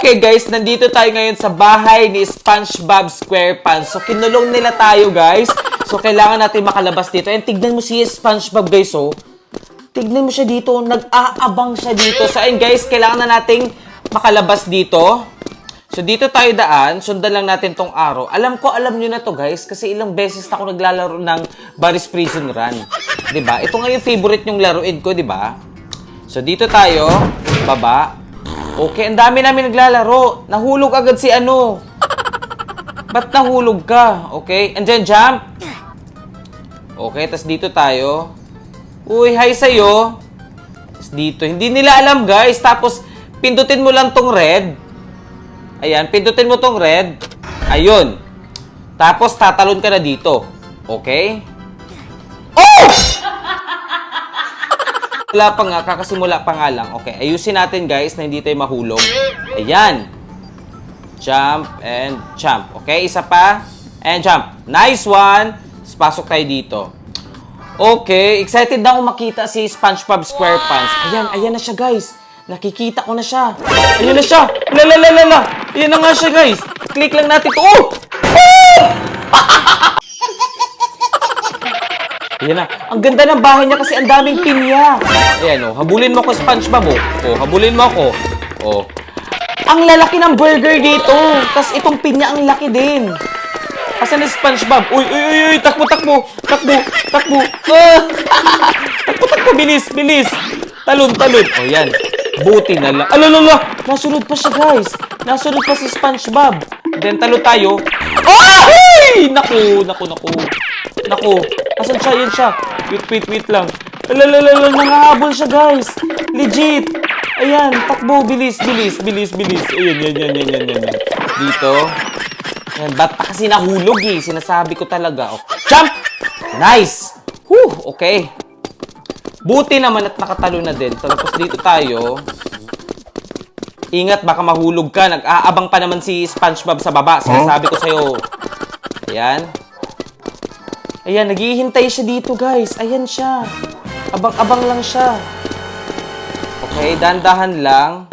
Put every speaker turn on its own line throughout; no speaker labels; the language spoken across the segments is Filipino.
Okay guys, nandito tayo ngayon sa bahay ni SpongeBob SquarePants. So kinulong nila tayo guys. So kailangan natin makalabas dito. And tignan mo si SpongeBob guys oh. Tignan mo siya dito, nag-aabang siya dito. So ayun guys, kailangan na nating makalabas dito. So dito tayo daan, sundan lang natin tong araw. Alam ko, alam nyo na to guys, kasi ilang beses na ako naglalaro ng Barry's Prison Run. ba? Ito nga yung favorite yung laruin ko, ba? So dito tayo, baba. Okay, ang dami namin naglalaro. Nahulog agad si ano. Ba't nahulog ka? Okay, and then jump. Okay, tas dito tayo. Uy, hi sa'yo. Tas dito, hindi nila alam guys. Tapos, pindutin mo lang tong red. Ayan, pindutin mo tong red. Ayun. Tapos, tatalon ka na dito. Okay? Wala pa nga, kakasimula pa nga lang. Okay, ayusin natin guys na hindi tayo mahulog. Ayan. Jump and jump. Okay, isa pa. And jump. Nice one. Tapos Pasok tayo dito. Okay, excited na ako makita si SpongeBob SquarePants. Ayan, ayan na siya guys. Nakikita ko na siya. Ayan na siya. La la la la la. Ayan na nga siya guys. Click lang natin. Oh! Oh! Ayan na. Ang ganda ng bahay niya kasi ang daming pinya. Ayan oh, habulin mo ko SpongeBob oh. Oh, habulin mo ako. Oh. Ang lalaki ng burger dito. Tapos itong pinya ang laki din. Asan na SpongeBob? Uy, uy, uy, uy, takbo, takbo, takbo, takbo. Ah! takbo, takbo, bilis, bilis. Talon, talon. Oh, yan. Buti na lang. Alalala, nasunod pa siya, guys. Nasunod pa si SpongeBob. Then, talo tayo. Oh! Ay! Naku, naku, naku. Naku. Asan siya? Yan siya. Wait, wait, wait lang. Alalala, nangahabol siya, guys. Legit. Ayan, takbo, bilis, bilis, bilis, bilis. Ayan, yan, yan, yan, yan, yan. yan. Dito. Ayan, ba't pa kasi nahulog eh? Sinasabi ko talaga. Oh. Jump! Nice! Whew, okay. Buti naman at nakatalo na din. So, tapos dito tayo. Ingat, baka mahulog ka. Nag-aabang pa naman si SpongeBob sa baba. Sinasabi ko sa'yo. Ayan. Ayan, naghihintay siya dito, guys. Ayan siya. Abang-abang lang siya. Okay, dandahan lang.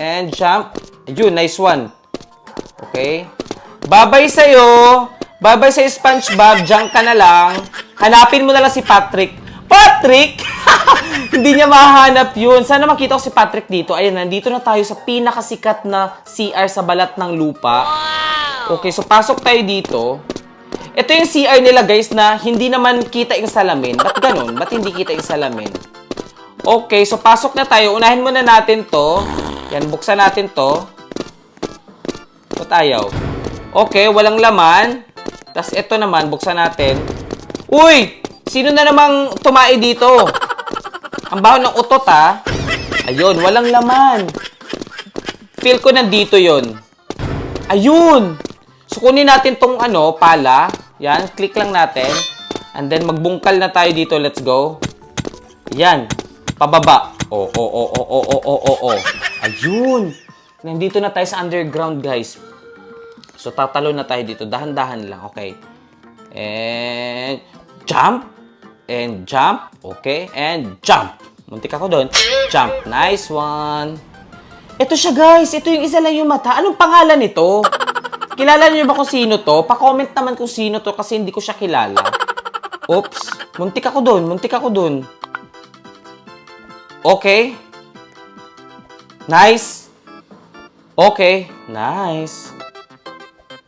And jump. Ayun, nice one. Okay. Babay sa'yo. Babay sa'yo, SpongeBob. Diyan ka na lang. Hanapin mo na lang si Patrick. Patrick! Hindi niya mahanap yun. Sana makita ko si Patrick dito. Ayan, nandito na tayo sa pinakasikat na CR sa balat ng lupa. Okay, so pasok tayo dito. Ito yung CR nila guys na hindi naman kita yung salamin. Ba't ganun? Ba't hindi kita yung salamin? Okay, so pasok na tayo. Unahin muna natin to. Yan, buksan natin to. Ba't ayaw? Okay, walang laman. Tapos ito naman, buksan natin. Uy! Sino na namang tumai dito? Ang baho ng utot ha. Ayun, walang laman. Feel ko nandito yon. Ayun! So, kunin natin tong ano, pala. Yan, click lang natin. And then, magbungkal na tayo dito. Let's go. Yan. Pababa. Oh, oh, oh, oh, oh, oh, oh, oh, oh. Ayun. Nandito na tayo sa underground, guys. So, tatalo na tayo dito. Dahan-dahan lang. Okay. And, jump. And jump. Okay. And jump. Muntik ako doon. Jump. Nice one. Ito siya, guys. Ito yung isa lang yung mata. Anong pangalan nito? Kilala niyo ba kung sino to? Pa-comment naman kung sino to kasi hindi ko siya kilala. Oops. Muntik ako doon. Muntik ako doon. Okay. Nice. Okay. Nice.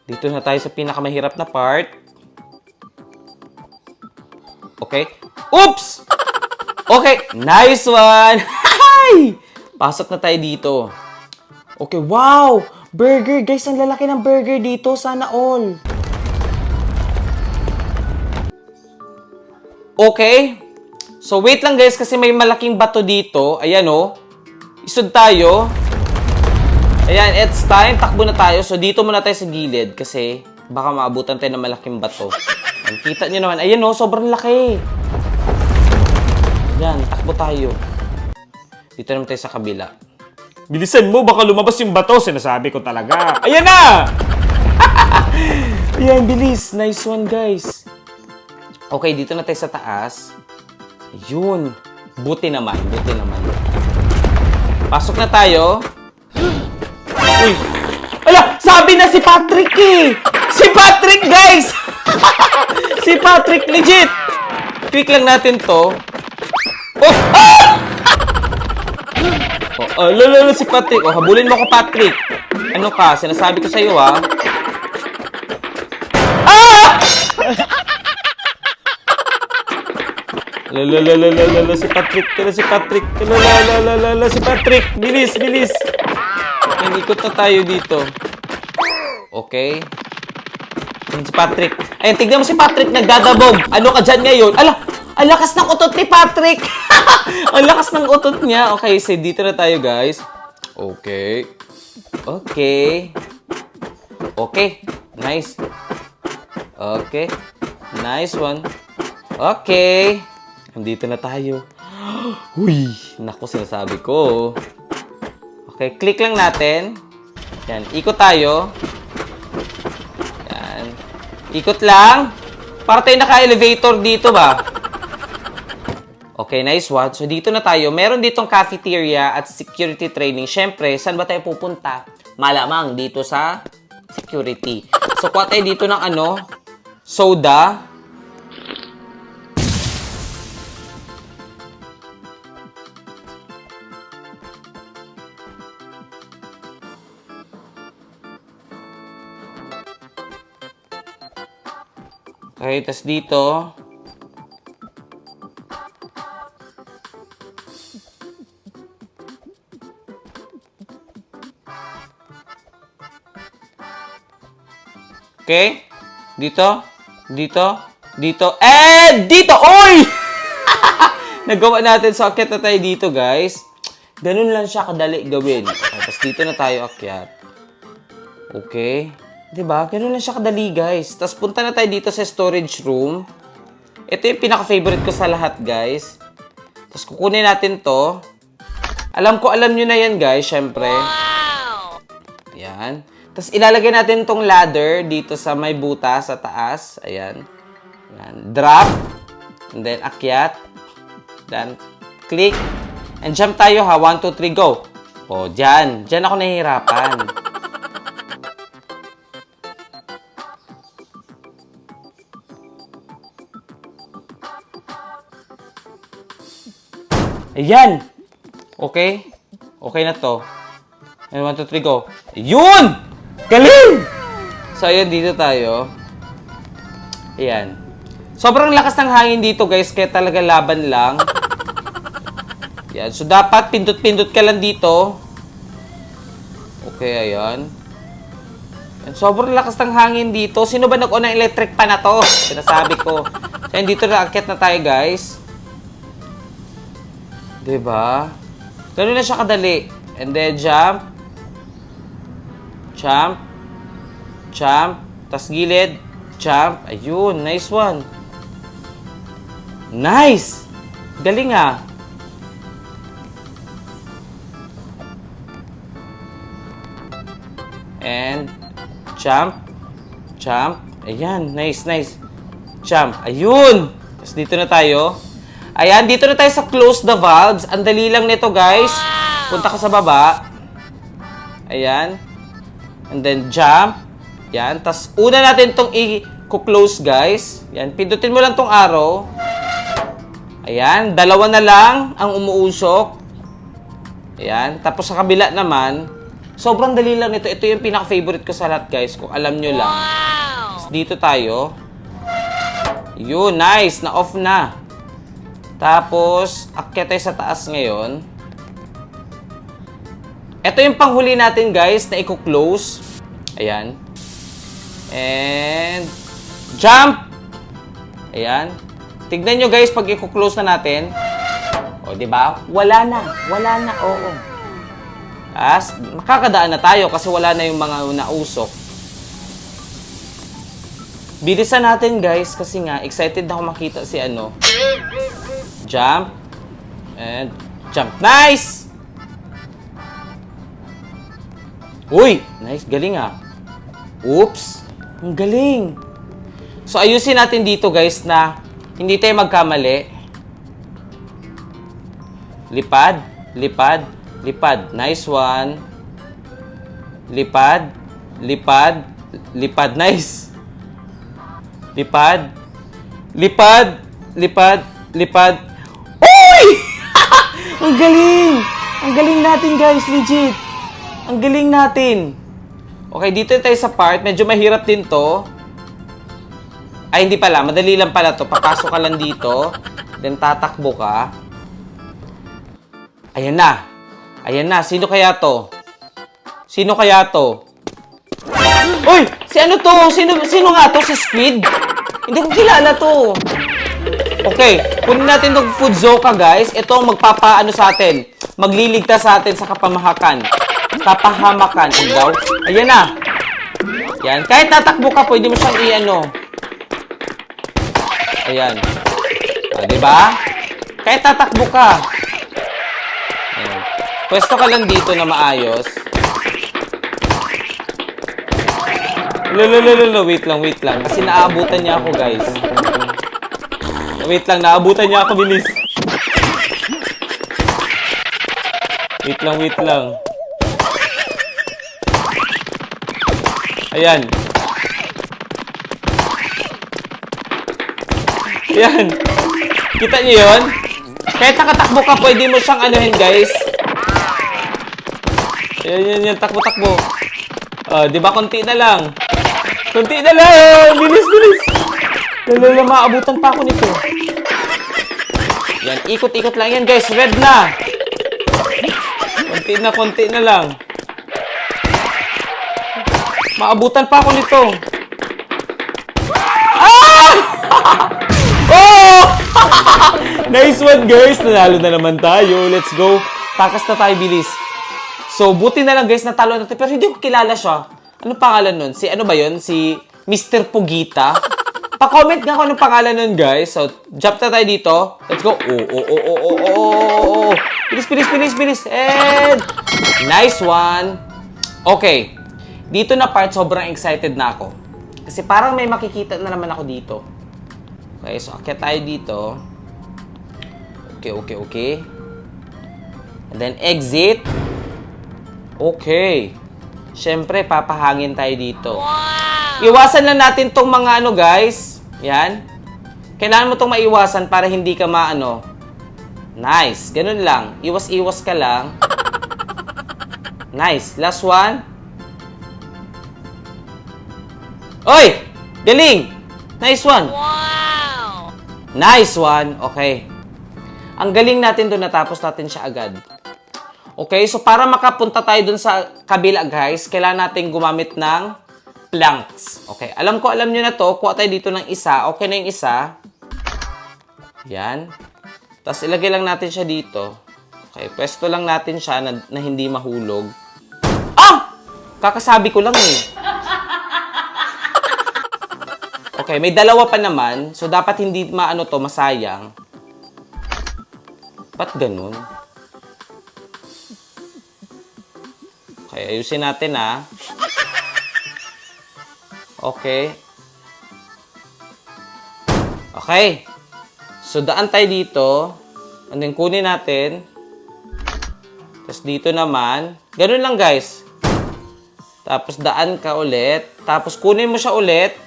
Dito na tayo sa pinakamahirap na part. Okay. Oops! Okay. Nice one! Hi! Pasok na tayo dito. Okay, wow! Burger, guys, ang lalaki ng burger dito. Sana all. Okay. So, wait lang guys kasi may malaking bato dito. Ayan oh. Isod tayo. Ayan, it's time. Takbo na tayo. So, dito muna tayo sa gilid kasi baka maabutan tayo ng malaking bato. Ayan, kita nyo naman. Ayan oh, sobrang laki. Ayan, takbo tayo. Dito naman tayo sa kabila. Bilisan mo, baka lumabas yung bato. Sinasabi ko talaga. Ayan na! Ayan, bilis. Nice one, guys. Okay, dito na tayo sa taas. Yun. Buti naman, buti naman. Pasok na tayo. Uy! Ala! Sabi na si Patrick eh! Si Patrick, guys! si Patrick, legit! Click lang natin to. Oh! Ah! Oh, oh, lalo si Patrick. Oh, habulin mo ko, Patrick. Ano ka? Sinasabi ko sa'yo, ah. Ah! Lala, lala, lala, lala, si Patrick. Lala, si Patrick. Lala, lala, lala, lala, si Patrick. Bilis, bilis. Yan, ikot na tayo dito. Okay. Si Patrick. Ayun, tignan mo si Patrick nagdadabog. Ano ka dyan ngayon? Ala, ang lakas ng utot ni Patrick. ang lakas ng utot niya. Okay, so dito na tayo, guys. Okay. Okay. Okay. Nice. Okay. Nice one. Okay. Nandito na tayo. Uy! Naku, sinasabi ko. Okay, click lang natin. Yan, ikot tayo. Yan. Ikot lang. Para tayo naka-elevator dito ba? Okay, nice one. So, dito na tayo. Meron ditong cafeteria at security training. Siyempre, saan ba tayo pupunta? Malamang dito sa security. So, kuha tayo dito ng ano? Soda. Okay, tas dito. Okay? Dito? Dito? Dito? Eh! Dito! Oy! Nagawa natin sa akyat na tayo dito, guys. Ganun lang siya kadali gawin. Tapos dito na tayo akyat. Okay. 'Di ba? Ganun lang siya kadali, guys. Tapos punta na tayo dito sa storage room. Ito yung pinaka-favorite ko sa lahat, guys. Tapos kukunin natin 'to. Alam ko, alam nyo na yan, guys, syempre. Yan. Tapos ilalagay natin tong ladder dito sa may buta sa taas. Ayan. Yan. Drop. And then akyat. Then click. And jump tayo ha. 1, 2, 3, go. O, dyan. Dyan ako nahihirapan. Ayan! Okay? Okay na to. And 1, 2, 3, go. Yun! Galing! So, ayan, dito tayo. Ayan. Sobrang lakas ng hangin dito, guys, kaya talaga laban lang. Ayan. So, dapat pindot-pindot ka lang dito. Okay, ayan. Ayan. Sobrang lakas ng hangin dito. Sino ba nag-on ng electric pa na to? Sinasabi ko. So, ayan, dito na akit na tayo, guys. 'Di ba? Ganun na siya kadali. And then jump. Jump. Jump. Tas gilid. Jump. Ayun, nice one. Nice! Galing ah. And jump. Jump. Ayan, nice, nice. Jump. Ayun! Tapos dito na tayo. Ayan, dito na tayo sa close the valves. Ang dali lang nito, guys. Punta ka sa baba. Ayan. And then jump. Yan. Tapos una natin tong i-close, guys. Yan. Pindutin mo lang tong arrow. Ayan. Dalawa na lang ang umuusok. Ayan. Tapos sa kabila naman, sobrang dali lang nito. Ito yung pinaka-favorite ko sa lahat, guys. Kung alam nyo lang. Tapos dito tayo. Yun, nice. Na-off na. Tapos, akyat tayo sa taas ngayon. Ito yung panghuli natin, guys, na i-close. Ayan. And, jump! Ayan. Tignan nyo, guys, pag i-close na natin. O, di ba? Wala na. Wala na, oo. As, makakadaan na tayo kasi wala na yung mga nausok. Bilisan natin, guys, kasi nga, excited na ako makita si ano. Jump. And jump. Nice! Uy! Nice. Galing ah. Oops. Ang galing. So, ayusin natin dito guys na hindi tayo magkamali. Lipad. Lipad. Lipad. Nice one. Lipad. Lipad. Lipad. Nice. Lipad. Lipad. Lipad. Lipad. Uy! Ang galing! Ang galing natin, guys. Legit. Ang galing natin. Okay, dito tayo sa part. Medyo mahirap din to. Ay, hindi pala. Madali lang pala to. Papasok ka lang dito. Then, tatakbo ka. Ayan na. Ayan na. Sino kaya to? Sino kaya to? Uy! Si ano to? Sino, sino nga to? Si Squid? Hindi ko kilala to. Okay, kunin natin itong Fudzoka, guys. Ito ang magpapaano sa atin. Magliligtas sa atin sa kapamahakan. Kapahamakan. Ano daw? Ayan na. Yan. Kahit tatakbo ka, pwede mo siyang i-ano. Ayan. Ah, di ba? Kahit tatakbo ka. Ayan. Pwesto ka lang dito na maayos. Lululululo, wait lang, wait lang. Kasi naabutan niya ako, guys. Wait lang, naabutan niya ako, bilis. Wait lang, wait lang. Ayan. Ayan. Kita niyo yun? Kahit nakatakbo ka, pwede mo siyang anuhin, guys. Ayan, yan, yan. Takbo, takbo. Ah, di ba konti na lang? Konti na lang! Bilis, bilis! Lalala, maabutan pa ako nito. Yan, ikot-ikot lang yan, guys. Red na! Konti na, konti na lang. Maabutan pa ako nito. Ah! oh! nice one, guys. Nanalo na naman tayo. Let's go. Takas na tayo, bilis. So, buti na lang, guys, natalo natin. Pero hindi ko kilala siya. Anong pangalan nun? Si ano ba yun? Si Mr. Pugita? Pa-comment nga kung anong pangalan nun, guys. So, jump na tayo dito. Let's go. Oh, oh, oh, oh, oh, oh, oh. Bilis, bilis, bilis, bilis. And, nice one. Okay. Dito na part, sobrang excited na ako. Kasi parang may makikita na naman ako dito. Okay, so akyat tayo dito. Okay, okay, okay. And then exit. Okay. Siyempre, papahangin tayo dito. Iwasan lang natin tong mga ano, guys. Yan. Kailangan mo tong maiwasan para hindi ka maano. Nice. Ganun lang. Iwas-iwas ka lang. Nice. Last one. Oy! Galing! Nice one.
Wow!
Nice one. Okay. Ang galing natin doon, natapos natin siya agad. Okay, so para makapunta tayo doon sa kabila, guys, kailangan natin gumamit ng planks. Okay, alam ko, alam nyo na to. Kuha tayo dito ng isa. Okay na yung isa. Yan. Tapos ilagay lang natin siya dito. Okay, pwesto lang natin siya na, na hindi mahulog. Ah! Kakasabi ko lang eh. Okay, may dalawa pa naman. So, dapat hindi maano to, masayang. Ba't ganun? Okay, ayusin natin ah. Okay. Okay. So, daan tayo dito. And then, kunin natin. Tapos, dito naman. Ganun lang, guys. Tapos, daan ka ulit. Tapos, kunin mo siya ulit.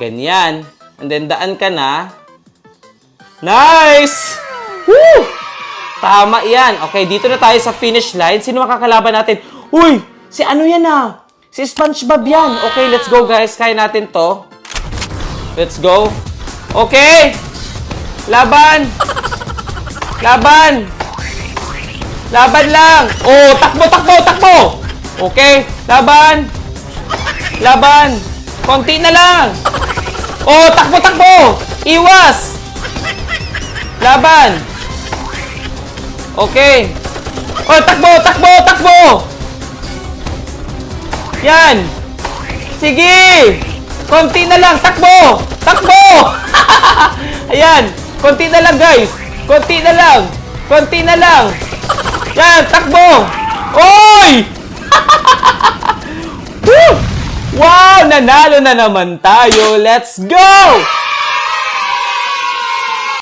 Ganyan. And then, daan ka na. Nice! Woo! Tama yan. Okay, dito na tayo sa finish line. Sino makakalaban natin? Uy! Si ano yan ah? Si SpongeBob yan. Okay, let's go guys. Kaya natin to. Let's go. Okay! Laban! Laban! Laban lang! Oh, takbo, takbo, takbo! Okay, laban! Laban! Konti na lang! Oh, takbo, takbo! Iwas! Laban! Okay. Oh, takbo, takbo, takbo! Yan! Sige! Konti na lang, takbo! Takbo! Ayan! Konti na lang, guys! Konti na lang! Konti na lang! Yan, takbo! Oy! Woo! Wow! Nanalo na naman tayo! Let's go!